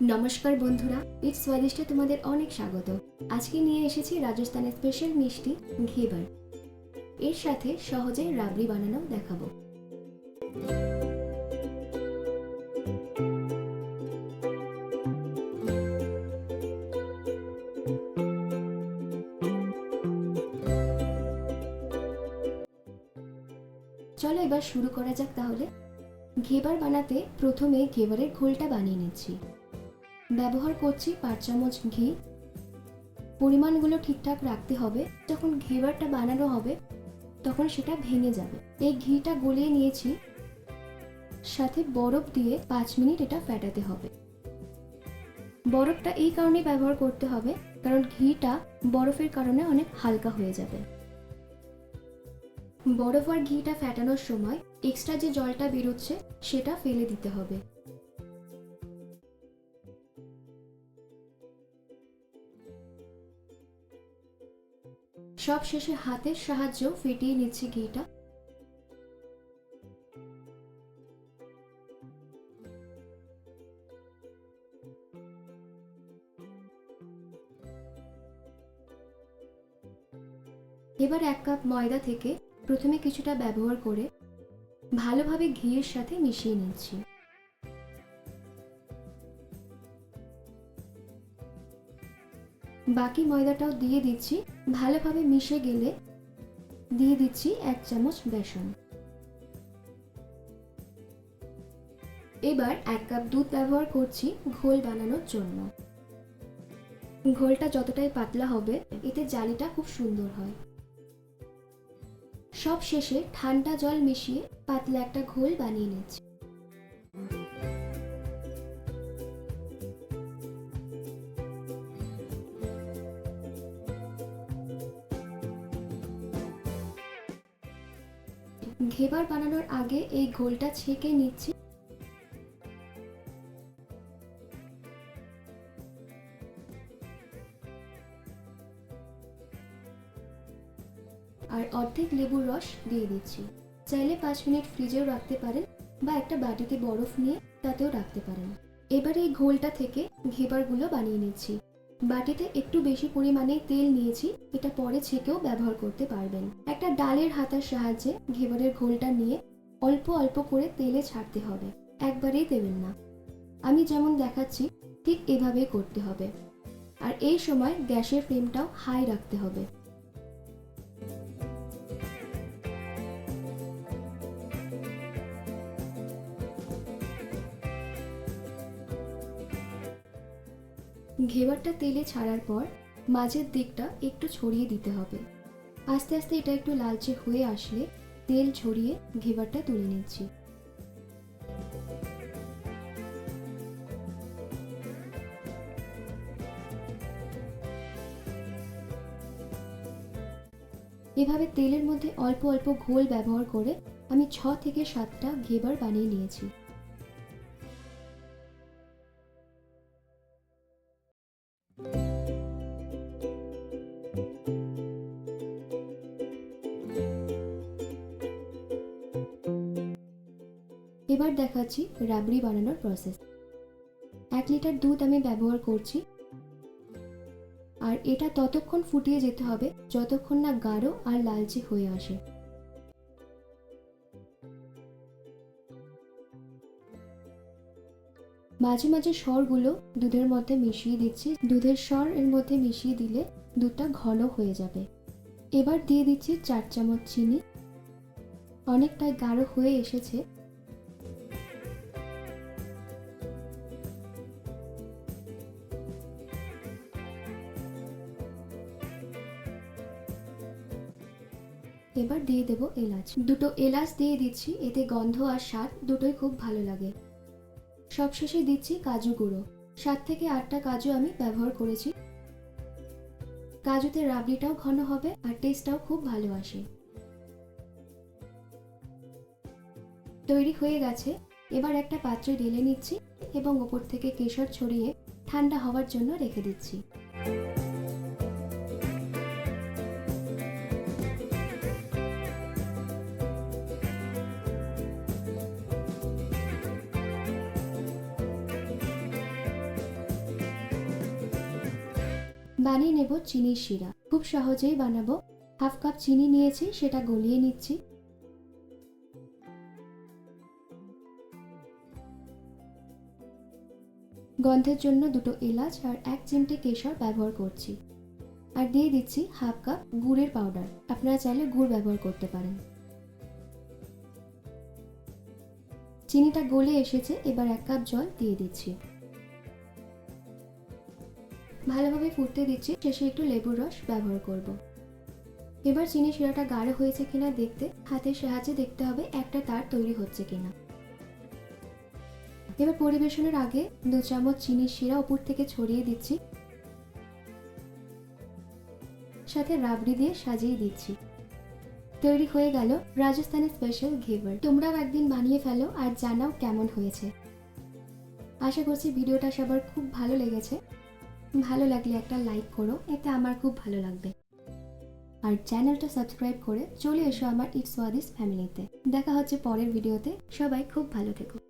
নমস্কার বন্ধুরা ইটস স্বাদিষ্টে তোমাদের অনেক স্বাগত। আজকে নিয়ে এসেছি রাজস্থানের স্পেশাল মিষ্টি ঘেবার। এর সাথে সহজে রাবড়ি বানানো দেখাবো। চলো এবার শুরু করা যাক তাহলে। ঘেবার বানাতে প্রথমে ঘেবারের ঘোলটা বানিয়ে নিচ্ছি। ব্যবহার করছি পাঁচ চামচ ঘি। পরিমাণগুলো ঠিকঠাক রাখতে হবে। যখন ঘেবারটা বানানো হবে, তখন সেটা ভেঙে যাবে। এই ঘিটা গলিয়ে নিয়েছি। সাথে বরফ দিয়ে পাঁচ মিনিট এটা ফেটাতে হবে। বরফটা এই কারণে ব্যবহার করতে হবে, কারণ ঘিটা বরফের কারণে অনেক হালকা হয়ে যাবে। বরফ আর ঘিটা ফেটানোর সময় এক্সট্রা যে জলটা বেরোচ্ছে, সেটা ফেলে দিতে হবে। সব শেষে হাতের সাহায্য ফেটিয়ে নিচ্ছে ঘিটা। এবার এক কাপ ময়দা থেকে প্রথমে কিছুটা ব্যবহার করে ভালোভাবে ঘিয়ের সাথে মিশিয়ে নিচ্ছি। বাকি ময়দাটাও দিয়ে দিচ্ছি, ভালোভাবে মিশে গেলে দিয়ে দিচ্ছি এক চামচ বেসন। এবার এক কাপ দুধ ব্যবহার করছি ঘোল বানানোর জন্য। ঘোলটা যতটাই পাতলা হবে, এতে জালিটা খুব সুন্দর হয়। সব শেষে ঠান্ডা জল মিশিয়ে পাতলা একটা ঘোল বানিয়ে নিচ্ছি। ঘেবার বানানোর আগে এই ঘোলটা ছেঁকে নিচ্ছি। আর অর্ধেক লেবুর রস দিয়ে দিচ্ছি। চাইলে পাঁচ মিনিট ফ্রিজেও রাখতে পারেন বা একটা বাটিতে বরফ নিয়ে তাতেও রাখতে পারেন। এবার এই ঘোলটা থেকে ঘেবারগুলো বানিয়ে নিচ্ছি। বাটিতে একটু বেশি পরিমাণে তেল নিয়েছি, এটা পরে ছেঁকেও ব্যবহার করতে পারবেন। একটা ডালের হাতার সাহায্যে ঘেবরের ঘোলটা নিয়ে অল্প অল্প করে তেলে ছাড়তে হবে, একবারেই দেবেন না। আমি যেমন দেখাচ্ছি, ঠিক এভাবেই করতে হবে। আর এই সময় গ্যাসের ফ্লেমটাও হাই রাখতে হবে। ঘেবারটা তেলে ছাড়ার পর মাঝের দিকটা একটু ছড়িয়ে দিতে হবে। আস্তে আস্তে এটা একটু লালচে হয়ে আসলে তেল ছড়িয়ে ঘেবারটা তুলে নিচ্ছি। এভাবে তেলের মধ্যে অল্প অল্প ঘোল ব্যবহার করে আমি ছ থেকে সাতটা ঘেবার বানিয়ে নিয়েছি। এবার দেখাচ্ছি রাবড়ি বানানোর প্রসেস এক লিটার দুধ আমি ব্যবহার করছি। আর এটা ততক্ষণ ফুটিয়ে যেতে হবে, যতক্ষণ না গাঢ় আর লালচে হয়ে আসে। মাঝে মাঝে স্বরগুলো দুধের মধ্যে মিশিয়ে দিচ্ছি। দুধের স্বর এর মধ্যে মিশিয়ে দিলে দুধটা ঘন হয়ে যাবে। এবার দিয়ে দিচ্ছি চার চামচ চিনি। অনেকটাই গাঢ় হয়ে এসেছে। এবার দিয়ে দেব এলাচ। দুটো এলাচ দিয়ে দিচ্ছি, এতে গন্ধ আর স্বাদ দুটোই খুব ভালো লাগে। সবশেষে দিচ্ছি কাজু গুঁড়ো। সাত থেকে আটটা কাজু আমি ব্যবহার করেছি। কাজুতে রাবড়িটাও ঘন হবে আর টেস্টটাও খুব ভালো আসে। তৈরি হয়ে গেছে। এবার একটা পাত্রে ঢেলে নিচ্ছি এবং ওপর থেকে কেশর ছড়িয়ে ঠান্ডা হওয়ার জন্য রেখে দিচ্ছি। বানিয়ে নেব চিনির শিরা। খুব সহজেই বানাবো। হাফ কাপ চিনি নিয়েছি, সেটা গলিয়ে নিচ্ছি। গন্ধের জন্য দুটো এলাচ আর এক চিমটে কেশর ব্যবহার করছি। আর দিয়ে দিচ্ছি হাফ কাপ গুড়ের পাউডার। আপনারা চাইলে গুড় ব্যবহার করতে পারেন। চিনিটা গলে এসেছে, এবার এক কাপ জল দিয়ে দিচ্ছি। ভালোভাবে ফুটতে দিচ্ছি, শেষে একটু লেবুর রস ব্যবহার করব। এবার চিনি শিরাটা গাঢ় হয়েছে কিনা দেখতে, হাতের সাহায্যে দেখতে হবে একটা তার তৈরি হচ্ছে কিনা। এবার পরিবেশনের আগে দু চামচ চিনির শিরা উপর থেকে ছড়িয়ে দিচ্ছি। সাথে রাবড়ি দিয়ে সাজিয়ে দিচ্ছি। তৈরি হয়ে গেল রাজস্থানের স্পেশাল ঘেবার। তোমরাও একদিন বানিয়ে ফেলো আর জানাও কেমন হয়েছে। আশা করছি ভিডিওটা সবার খুব ভালো লেগেছে। ভালো লাগলে একটা লাইক করো এতে আমার খুব ভালো লাগবে। আর চ্যানেলটা সাবস্ক্রাইব করে চলে এসো আমার ইটস ওয়াদিস ফ্যামিলিতে দেখা হচ্ছে পরের ভিডিওতে সবাই খুব ভালো থেকো।